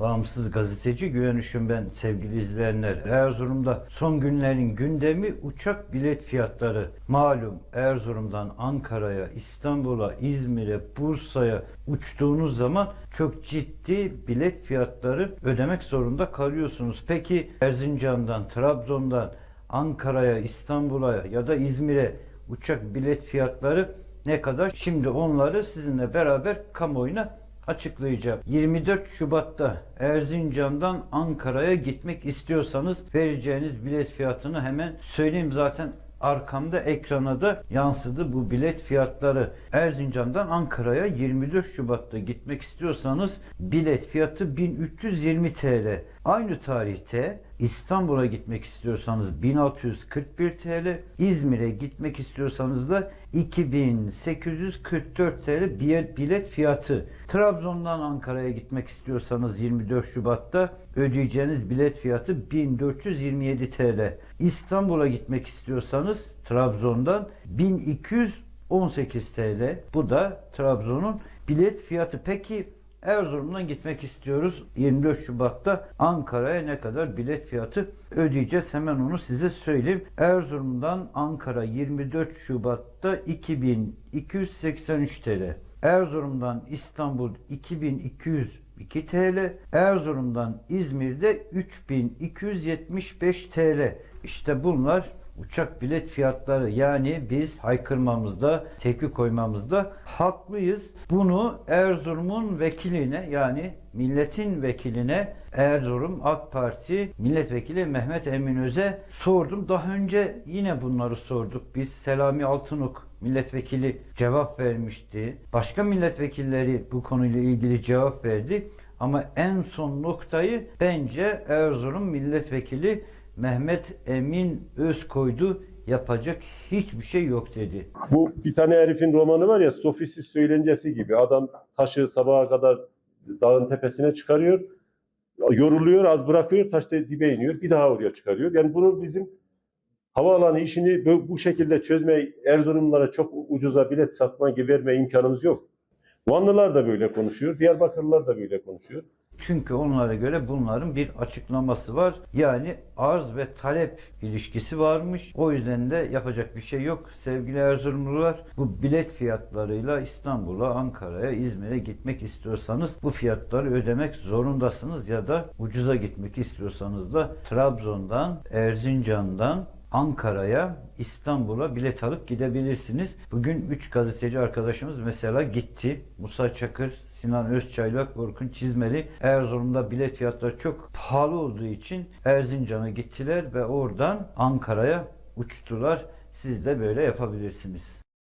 Bağımsız gazeteci Güven Işın ben sevgili izleyenler. Erzurum'da son günlerin gündemi uçak bilet fiyatları. Malum Erzurum'dan Ankara'ya, İstanbul'a, İzmir'e, Bursa'ya uçtuğunuz zaman çok ciddi bilet fiyatları ödemek zorunda kalıyorsunuz. Peki Erzincan'dan, Trabzon'dan Ankara'ya, İstanbul'a ya da İzmir'e uçak bilet fiyatları ne kadar? Şimdi onları sizinle beraber kamuoyuna açıklayacağım. 24 Şubat'ta Erzincan'dan Ankara'ya gitmek istiyorsanız vereceğiniz bilet fiyatını hemen söyleyeyim zaten arkamda ekrana da yansıdı bu bilet fiyatları. Erzincan'dan Ankara'ya 24 Şubat'ta gitmek istiyorsanız bilet fiyatı 1320 TL. Aynı tarihte İstanbul'a gitmek istiyorsanız 1641 TL, İzmir'e gitmek istiyorsanız da 2844 TL bilet fiyatı. Trabzon'dan Ankara'ya gitmek istiyorsanız 24 Şubat'ta ödeyeceğiniz bilet fiyatı 1427 TL. İstanbul'a gitmek istiyorsanız Trabzon'dan 1218 TL. Bu da Trabzon'un bilet fiyatı. Peki Erzurum'dan gitmek istiyoruz. 24 Şubat'ta Ankara'ya ne kadar bilet fiyatı ödeyeceğiz? Hemen onu size söyleyeyim. Erzurum'dan Ankara 24 Şubat'ta 2283 TL. Erzurum'dan İstanbul 2202 TL. Erzurum'dan İzmir'de 3275 TL. İşte bunlar uçak bilet fiyatları yani biz haykırmamızda, tepki koymamızda haklıyız. Bunu Erzurum'un vekiline yani milletin vekiline Erzurum AK Parti milletvekili Mehmet Emin Öz'e sordum. Daha önce yine bunları sorduk. Biz Selami Altınok milletvekili cevap vermişti. Başka milletvekilleri bu konuyla ilgili cevap verdi. Ama en son noktayı bence Erzurum milletvekili Mehmet Emin Öz koydu. Yapacak hiçbir şey yok dedi. Bu bir tane herifin romanı var ya Sofisiz söylencesi gibi. Adam taşı sabaha kadar dağın tepesine çıkarıyor. Yoruluyor, az bırakıyor, taş dibe iniyor. Bir daha oraya çıkarıyor. Yani bunu bizim havaalanı işini bu şekilde çözme, Erzurumlara çok ucuza bilet satma gibi verme imkanımız yok. Vanlılar da böyle konuşuyor, Diyarbakırlılar da böyle konuşuyor. Çünkü onlara göre bunların bir açıklaması var. Yani arz ve talep ilişkisi varmış. O yüzden de yapacak bir şey yok. Sevgili Erzurumlular bu bilet fiyatlarıyla İstanbul'a, Ankara'ya, İzmir'e gitmek istiyorsanız bu fiyatları ödemek zorundasınız ya da ucuza gitmek istiyorsanız da Trabzon'dan, Erzincan'dan Ankara'ya, İstanbul'a bilet alıp gidebilirsiniz. Bugün 3 gazeteci arkadaşımız mesela gitti. Musa Çakır, Sinan Özçaylak, Orkun Çizmeli. Erzurum'da bilet fiyatları çok pahalı olduğu için Erzincan'a gittiler ve oradan Ankara'ya uçtular. Siz de böyle yapabilirsiniz.